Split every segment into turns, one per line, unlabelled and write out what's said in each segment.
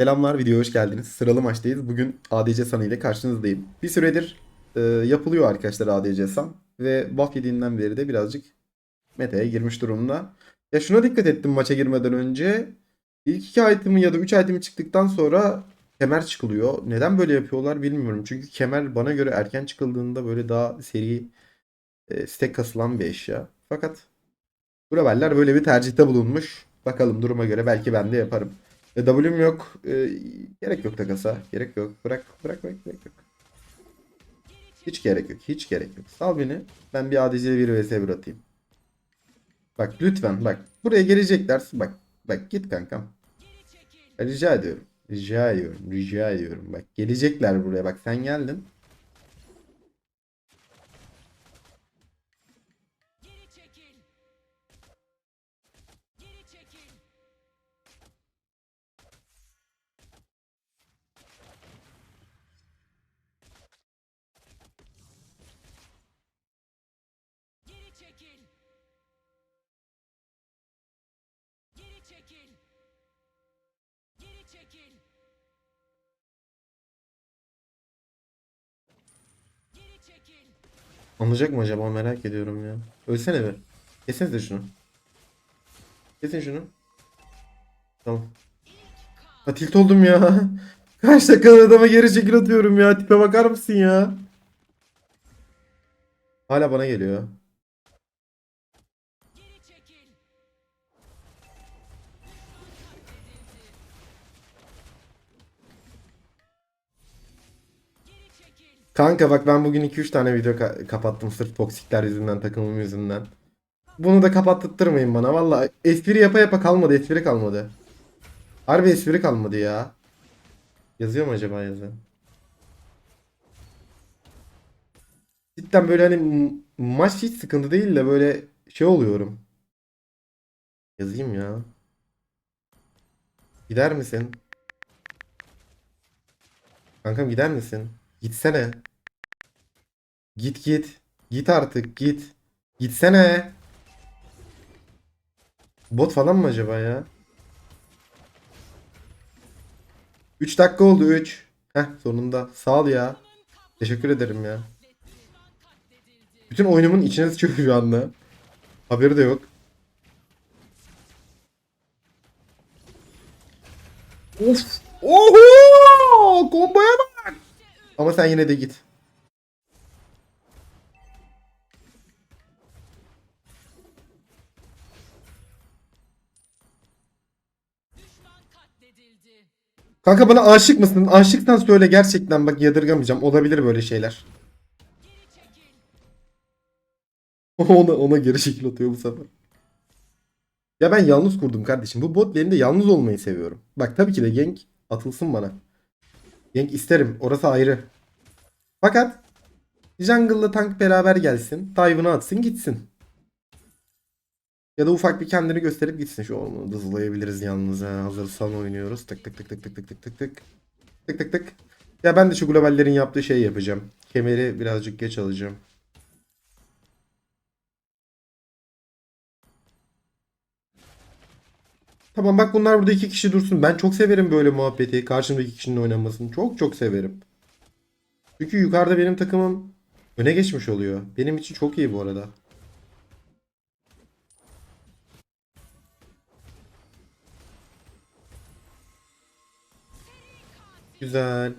Selamlar, videoya hoş geldiniz. Sıralı maçtayız. Bugün ADC Sana ile karşınızdayım. Bir süredir e, yapılıyor arkadaşlar ADC San ve buff yediğinden beri de birazcık meta'ya girmiş durumda. Ya şuna dikkat ettim maça girmeden önce. İlk iki itemi ya da üç itemi çıktıktan sonra kemer çıkılıyor. Neden böyle yapıyorlar bilmiyorum. Çünkü kemer bana göre erken çıkıldığında böyle daha seri e, stack kasılan bir eşya. Fakat Graveller böyle bir tercihte bulunmuş. Bakalım duruma göre belki ben de yaparım. E, W'm yok. E, gerek yok takasa. Gerek yok. Bırak bırak bırak gerek yok. Hiç gerek yok. Hiç gerek yok. Sal beni. Ben bir ADC 1 vs 1 atayım. Bak lütfen bak. Buraya gelecekler. Bak bak git kankam. Rica ediyorum. Rica ediyorum. Rica ediyorum. Bak gelecekler buraya. Bak sen geldin. Anlayacak mı acaba merak ediyorum ya. Ölsene be. Kesiniz de şunu. Kesin şunu. Tamam. Ha tilt oldum ya. Kaç dakika adama geri çekil atıyorum ya. Tipe bakar mısın ya? Hala bana geliyor. Kanka bak ben bugün 2-3 tane video ka- kapattım sırf toksikler yüzünden, takımım yüzünden. Bunu da kapattırmayın bana. Valla espri yapa yapa kalmadı, espri kalmadı. Harbi espri kalmadı ya. Yazıyor mu acaba yazı? Cidden böyle hani maç hiç sıkıntı değil de böyle şey oluyorum. Yazayım ya. Gider misin? Kankam gider misin? Gitsene. Git git. Git artık git. Gitsene. Bot falan mı acaba ya? 3 dakika oldu 3. Heh sonunda. Sağ ol ya. Teşekkür ederim ya. Bütün oyunumun içine sıçıyor şu anda. Haberi de yok. Of. Oho! Komboya bak. Ama sen yine de git. Kanka bana aşık mısın? Aşıksan söyle gerçekten bak yadırgamayacağım. Olabilir böyle şeyler. Ona ona geri şekil atıyor bu sefer. Ya ben yalnız kurdum kardeşim. Bu bot lane'de yalnız olmayı seviyorum. Bak tabii ki de gank atılsın bana. Gank isterim. Orası ayrı. Fakat jungle'la tank beraber gelsin. Dive'ını atsın gitsin. Ya da ufak bir kendini gösterip gitsin. Şu onu hızlayabiliriz yalnız. Ha. Hazır san oynuyoruz. Tık tık tık tık tık tık tık tık tık. Tık tık tık. Ya ben de şu globallerin yaptığı şeyi yapacağım. Kemeri birazcık geç alacağım. Tamam bak bunlar burada iki kişi dursun. Ben çok severim böyle muhabbeti. Karşımdaki kişinin oynamasını. Çok çok severim. Çünkü yukarıda benim takımım öne geçmiş oluyor. Benim için çok iyi bu arada. Güzel.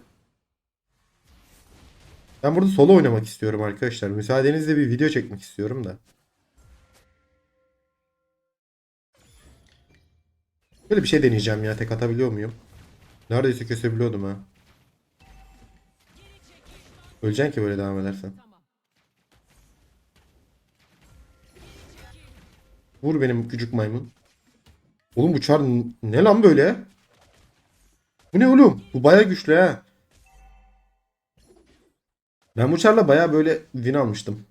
Ben burada solo oynamak istiyorum arkadaşlar. Müsaadenizle bir video çekmek istiyorum da. Böyle bir şey deneyeceğim ya. Tek atabiliyor muyum? Neredeyse kesebiliyordum ha. Öleceksin ki böyle devam edersen. Vur benim küçük maymun. Oğlum bu çar ne lan böyle? Bu ne oğlum? Bu baya güçlü ha. Ben bu çarla baya böyle win almıştım.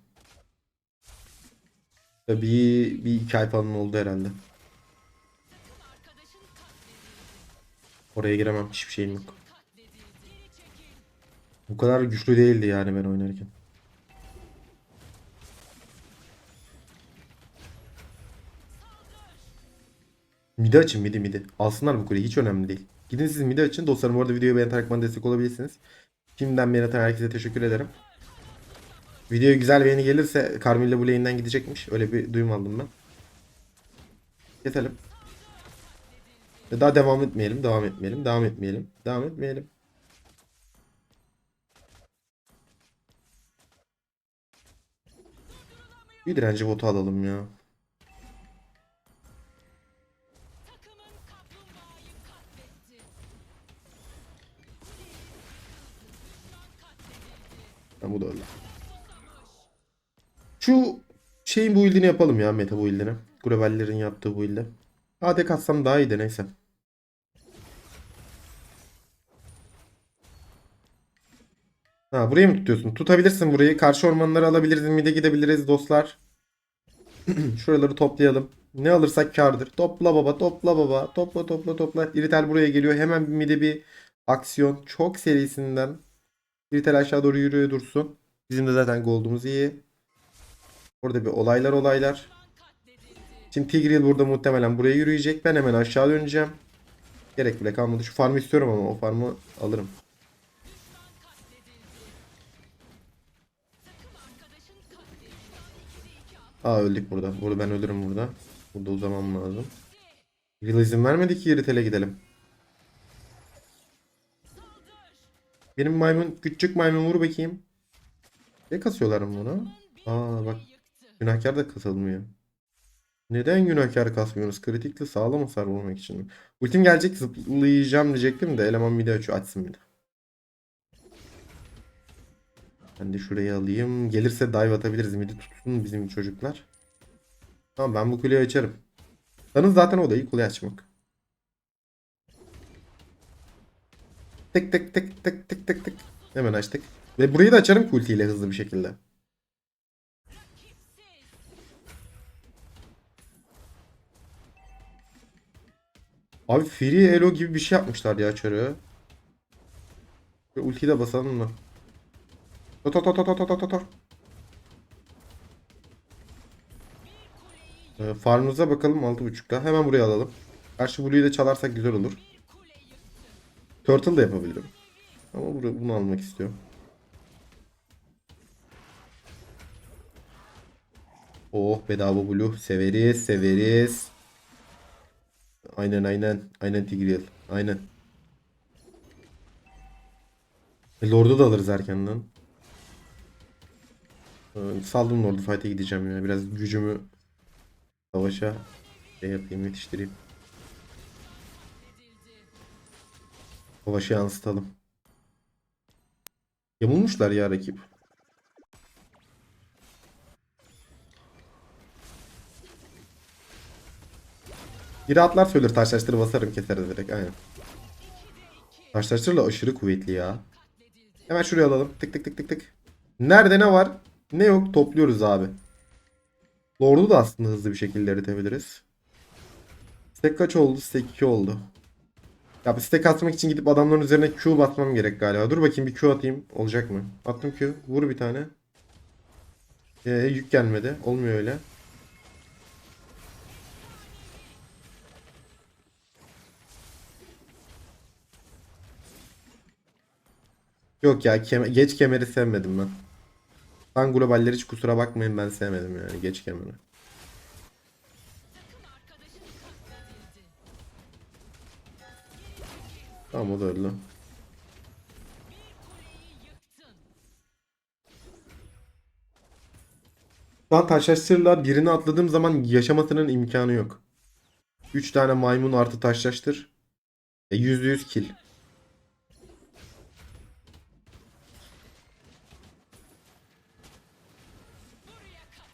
Ya Bir, bir iki ay falan oldu herhalde. Oraya giremem. Hiçbir şeyim yok. Bu kadar güçlü değildi yani ben oynarken. Midi açın midi midi. Alsınlar bu kuleyi hiç önemli değil. Gidin siz midi açın. Dostlarım bu arada videoyu beğenerek bana destek olabilirsiniz. Şimdiden beğeni atan herkese teşekkür ederim. Videoya güzel beğeni gelirse Carmilla bu lane'den gidecekmiş. Öyle bir duyum aldım ben. Keselim. Ve Daha devam etmeyelim, devam etmeyelim, devam etmeyelim, devam etmeyelim. Bir direnci botu alalım ya. Ha, bu da öyle. Şu şeyin bu build'ini yapalım ya meta bu build'ini. Gravel'lerin yaptığı bu build'i. AD katsam daha iyiydi neyse. Ha burayı mı tutuyorsun? Tutabilirsin burayı. Karşı ormanları alabiliriz. Mid'e gidebiliriz dostlar. Şuraları toplayalım. Ne alırsak kardır. Topla baba, topla baba. Topla topla topla. İritel buraya geliyor. Hemen bir mid'e bir aksiyon. Çok serisinden. İritel aşağı doğru yürüyor dursun. Bizim de zaten gold'umuz iyi. Orada bir olaylar olaylar. Şimdi Tigreal burada muhtemelen buraya yürüyecek. Ben hemen aşağı döneceğim. Gerek bile kalmadı. Şu farmı istiyorum ama o farmı alırım. Aa öldük burada. Burada ben ölürüm burada. Burada uzamam lazım. Real izin vermedi ki Iritel'e gidelim. Benim maymun, küçük maymun vur bakayım. Ne kasıyorlar bunu? Aa bak günahkar da kasılmıyor. Neden günahkar kasmıyoruz? Kritikli sağlam hasar vurmak için. Ultim gelecek zıplayacağım diyecektim de eleman midi açıyor açsın midi. Ben de şurayı alayım. Gelirse dive atabiliriz. Midi tutsun bizim çocuklar. Tamam ben bu kuleyi açarım. Sanız zaten o da iyi kuleyi açmak. Tık tık tık tık tık tık tık. Hemen açtık. Ve burayı da açarım ki ultiyle hızlı bir şekilde. Abi Free Elo gibi bir şey yapmışlar ya çarığı. Ve ultiyi de basalım mı? Tor tor tor tor tor tor tor. Ee, farmımıza bakalım 6.5'ta. Hemen buraya alalım. Karşı Blue'yu da çalarsak güzel olur. Turtle da yapabilirim. Ama buraya bunu almak istiyorum. Oh bedava Blue. Severiz severiz. Aynen aynen. Aynen Tigreal. Aynen. E, Lord'u da alırız erkenden. Ee, saldım Lord'u fight'e gideceğim ya. Biraz gücümü savaşa şey yapayım yetiştireyim. Savaşı yansıtalım. Yamulmuşlar ya rakip. Biri atlar söyler taşlaştırı basarım keseriz direkt aynen. Taşlaştırla aşırı kuvvetli ya. Hemen şuraya alalım. Tık tık tık tık tık. Nerede ne var? Ne yok topluyoruz abi. Lord'u da aslında hızlı bir şekilde eritebiliriz. Stack kaç oldu? Stack 2 oldu. Ya bir stack atmak için gidip adamların üzerine Q basmam gerek galiba. Dur bakayım bir Q atayım. Olacak mı? Attım Q. Vur bir tane. Ee, yük gelmedi. Olmuyor öyle. Yok ya keme- geç kemeri sevmedim ben. Ben globaller hiç kusura bakmayın ben sevmedim yani geç kemeri. Tamam o da öyle. Şu an taşlaştırla birini atladığım zaman yaşamasının imkanı yok. 3 tane maymun artı taşlaştır. E, %100 kill.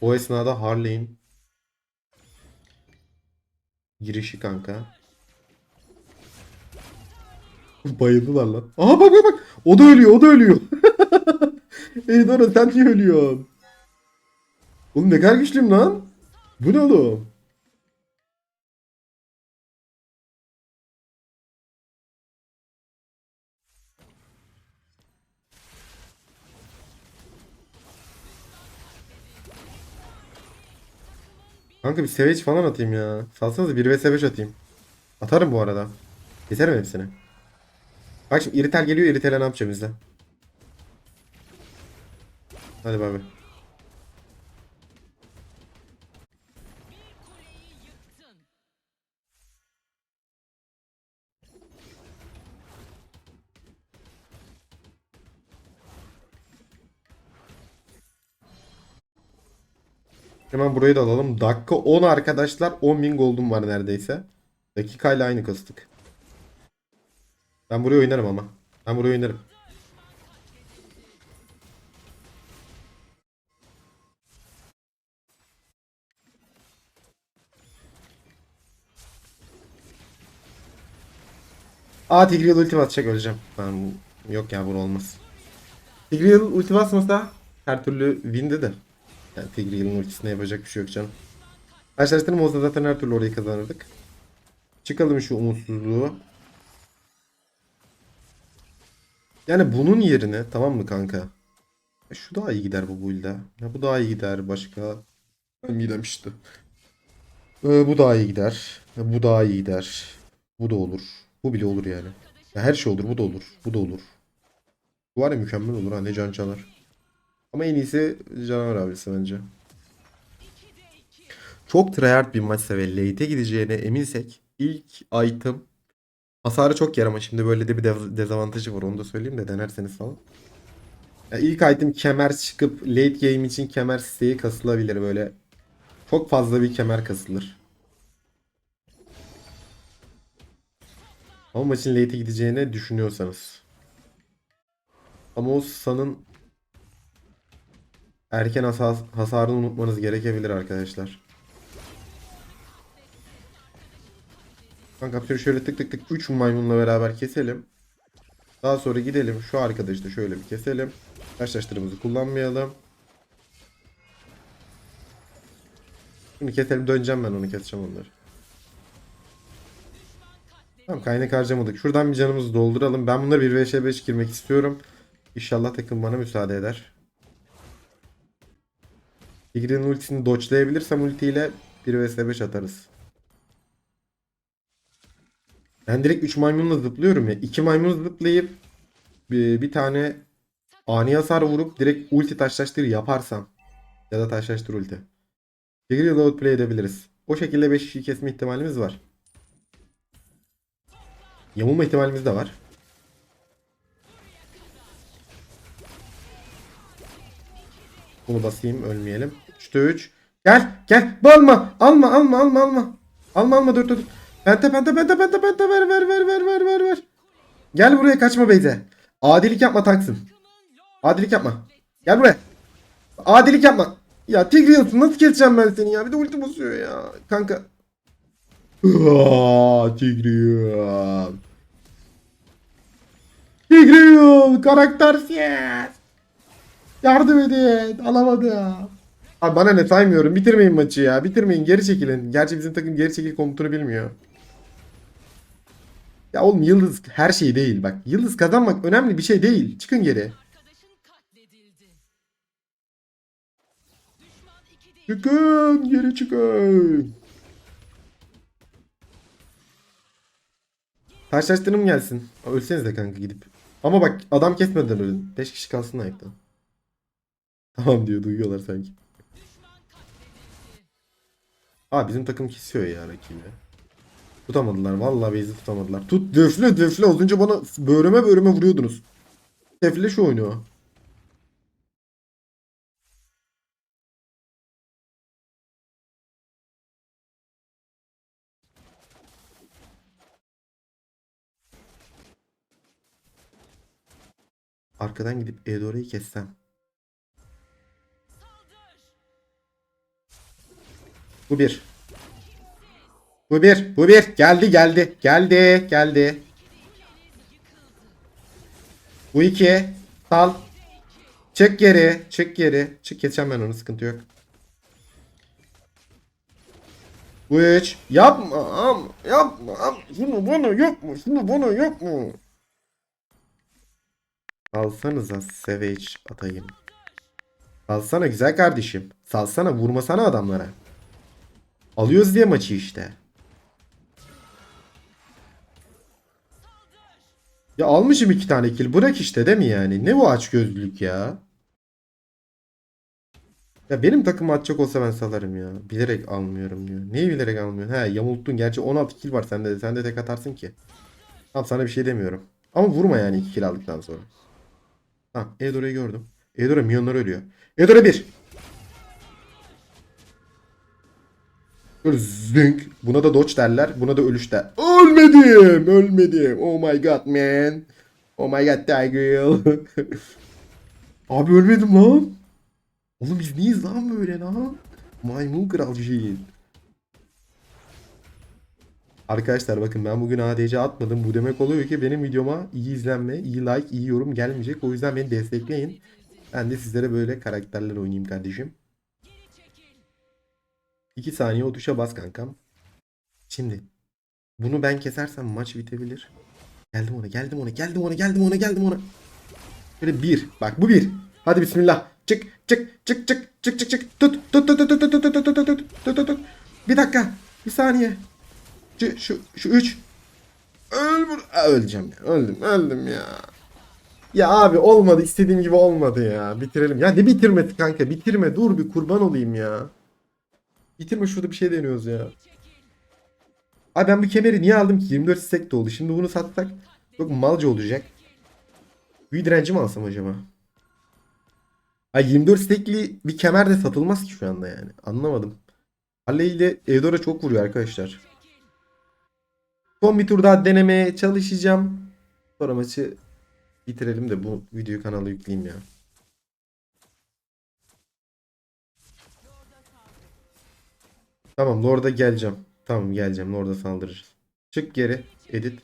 O esnada Harley'in girişi kanka. Bayıldılar lan. Aha bak bak bak. O da ölüyor, o da ölüyor. Eydora sen niye ölüyorsun? Oğlum ne kadar güçlüyüm lan? Bu ne oğlum? Kanka bir Savage falan atayım ya. Salsanıza 1 vs 5 atayım. Atarım bu arada. Keserim hepsini. Bak şimdi iritel geliyor. Iritele ne yapacağım bizde? Hadi bay bay. Hemen burayı da alalım. Dakika 10 arkadaşlar. 10.000 gold'um var neredeyse. Dakikayla aynı kastık. Ben burayı oynarım ama. Ben burayı oynarım. Aa Tigreal ulti basacak öleceğim. Ben yok ya bu olmaz. Tigreal ulti basmasa her türlü win'di de. Yani Tigreal'ın ultisine yapacak bir şey yok canım. Karşılaştırma olsa zaten her türlü orayı kazanırdık. Çıkalım şu umutsuzluğu. Yani bunun yerine tamam mı kanka? E Şu daha iyi gider bu build'e. Ya bu daha iyi gider başka. Ben midem işte. Ee, bu daha iyi gider. Ya bu daha iyi gider. Bu da olur. Bu bile olur yani. Ya her şey olur. Bu da olur. Bu da olur. Bu var ya mükemmel olur ha ne can çalar. Ama en iyisi canavar abisi bence. Çok tryhard bir maçsa ve late'e gideceğine eminsek ilk item hasarı çok yer ama şimdi böyle de bir dezavantajı var onu da söyleyeyim de denerseniz falan. Ya ilk item kemer çıkıp late game için kemer isteği kasılabilir böyle. Çok fazla bir kemer kasılır. Ama maçın late'e gideceğine düşünüyorsanız. Ama o San'ın erken hasar, hasarını unutmanız gerekebilir arkadaşlar. Kanka şöyle şöyle tık tık tık 3 maymunla beraber keselim. Daha sonra gidelim şu arkadaşı da şöyle bir keselim. Karşılaştırımızı kullanmayalım. Bunu keselim döneceğim ben onu keseceğim onları. Tamam kaynak harcamadık. Şuradan bir canımızı dolduralım. Ben bunları 1 vs 5 girmek istiyorum. İnşallah takım bana müsaade eder. Tigre'nin ultisini dodge'layabilirsem ultiyle 1 vs 5 atarız. Ben direkt 3 maymunla zıplıyorum ya. 2 maymun zıplayıp bir, bir tane ani hasar vurup direkt ulti taşlaştır yaparsam ya da taşlaştır ulti. Tigre'yi outplay edebiliriz. O şekilde 5 kişiyi kesme ihtimalimiz var. Yamulma ihtimalimiz de var. Bunu basayım ölmeyelim. 3'te 3. Gel gel. Alma alma alma alma alma. Alma alma dur dur. Pente pente pente pente pente ver ver ver ver ver ver ver. Gel buraya kaçma Beyze. Adilik yapma taksın. Adilik yapma. Gel buraya. Adilik yapma. Ya Tigreal'sın nasıl keseceğim ben seni ya? Bir de ulti basıyor ya. Kanka. Aa, Tigreal. Tigreal karaktersiz. Yardım edin. Alamadım. Abi bana ne saymıyorum. Bitirmeyin maçı ya. Bitirmeyin. Geri çekilin. Gerçi bizim takım geri çekil komutunu bilmiyor. Ya oğlum Yıldız her şey değil bak. Yıldız kazanmak önemli bir şey değil. Çıkın geri.
Arkadaşın katledildi. Düşman 2'de 2.
Çıkın. Geri çıkın. Karşılaştırım gelsin. Ölseniz de kanka gidip. Ama bak adam kesmeden ölün. 5 kişi kalsın ayakta. Tamam diyor duyuyorlar sanki. Aa bizim takım kesiyor ya rakibi. Tutamadılar vallahi base'i tutamadılar. Tut döfle döfle olunca bana böğrüme böğrüme vuruyordunuz. Defle şu oyunu. Arkadan gidip Eudora'yı kessem. Bu bir. Bu bir. Bu bir. Geldi geldi. Geldi. Geldi. Bu iki. Sal. Çık geri. Çık geri. Çık geçeceğim ben onu. Sıkıntı yok. Bu üç. Yapma. Yapma. Şunu bunu yok mu? Şunu bunu yok mu? Alsanıza Savage atayım. Salsana güzel kardeşim. Salsana vurmasana adamlara. Alıyoruz diye maçı işte. Ya almışım iki tane kill. Bırak işte değil mi yani? Ne bu açgözlülük ya? Ya benim takım atacak olsa ben salarım ya. Bilerek almıyorum diyor. Neyi bilerek almıyorsun? He yamulttun. Gerçi 16 kill var sende. Sen de tek atarsın ki. Tamam sana bir şey demiyorum. Ama vurma yani 2 kill aldıktan sonra. Tamam Eudora'yı gördüm. Eudora milyonlar ölüyor. Eudora 1. Zınk. Buna da dodge derler. Buna da ölüş der. Ölmedim. Ölmedim. Oh my god man. Oh my god Tiger. Abi ölmedim lan. Oğlum biz neyiz lan böyle lan? Maymun kralcıyız. Arkadaşlar bakın ben bugün ADC atmadım. Bu demek oluyor ki benim videoma iyi izlenme, iyi like, iyi yorum gelmeyecek. O yüzden beni destekleyin. Ben de sizlere böyle karakterler oynayayım kardeşim. 2 saniye o tuşa bas kankam. Şimdi bunu ben kesersem maç bitebilir. Geldim ona, geldim ona, geldim ona, geldim ona, geldim ona. Böyle bir. Bak bu bir. Hadi bismillah. Çık, çık, çık, çık, çık, çık, çık. Tut, tut, tut, tut, tut, tut, tut, tut, tut, tut, tut, tut. Bir dakika. Bir saniye. Şu, şu, şu üç. Öl Aa, Öleceğim ya. Öldüm, öldüm ya. Ya abi olmadı. istediğim gibi olmadı ya. Bitirelim. Ya ne bitirmesi kanka? Bitirme. Dur bir kurban olayım ya. Bitirme şurada bir şey deniyoruz ya. Abi ben bu kemeri niye aldım ki? 24 stack de oldu. Şimdi bunu satsak çok malca olacak. Büyü direnci mi alsam acaba? Ay 24 stackli bir kemer de satılmaz ki şu anda yani. Anlamadım. Halle ile Eudora çok vuruyor arkadaşlar. Son bir tur daha denemeye çalışacağım. Sonra maçı bitirelim de bu videoyu kanala yükleyeyim ya. Tamam Lord'a geleceğim. Tamam geleceğim. Lord'a saldırırız. Çık geri. Edit.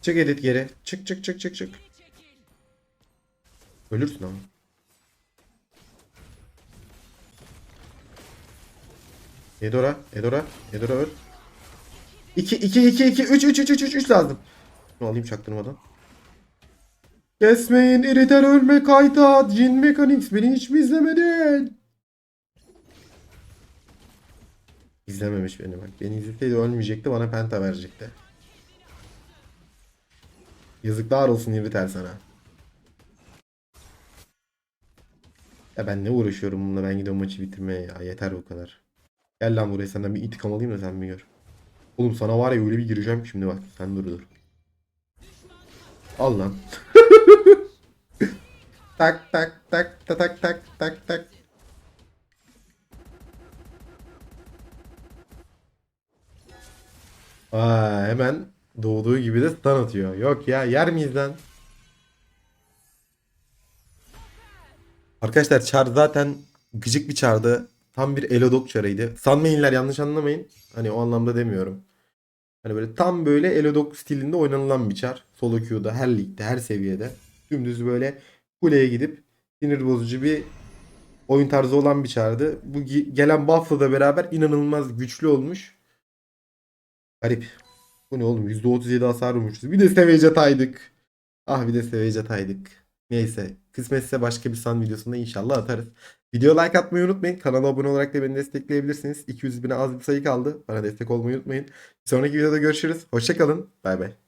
Çık edit geri. Çık çık çık çık çık. Ölürsün ama. Edora, Edora, Edora öl. 2 2 2 2 3 3 3 3 3 3 lazım. Şunu alayım çaktırmadan. Kesmeyin, iriter ölme kayta. Jin Mechanics beni hiç mi izlemedin? İzlememiş beni bak. Beni izleseydi ölmeyecekti bana penta verecekti. Yazıklar olsun iriter sana. Ya ben ne uğraşıyorum bununla ben gidiyorum maçı bitirmeye ya yeter bu kadar. Gel lan buraya senden bir intikam alayım da sen bir gör. Oğlum sana var ya öyle bir gireceğim ki şimdi bak sen dur dur. Al lan. tak tak tak tak tak tak tak tak. Aa, hemen doğduğu gibi de stun atıyor. Yok ya yer miyiz lan? Arkadaşlar çar zaten gıcık bir çardı. Tam bir Elodok çarıydı. Sanmayınlar yanlış anlamayın. Hani o anlamda demiyorum. Hani böyle tam böyle Elodok stilinde oynanılan bir çar. Solo queue'da her ligde her seviyede. Dümdüz böyle kuleye gidip sinir bozucu bir oyun tarzı olan bir çardı. Bu ge- gelen buff'la da beraber inanılmaz güçlü olmuş. Garip. Bu ne oğlum? %37 hasar vurmuşuz. Bir de Savage ataydık. Ah bir de Savage ataydık. Neyse. Kısmetse başka bir san videosunda inşallah atarız. Video like atmayı unutmayın. Kanala abone olarak da beni destekleyebilirsiniz. 200 bine az bir sayı kaldı. Bana destek olmayı unutmayın. Bir sonraki videoda görüşürüz. Hoşçakalın. Bay bay.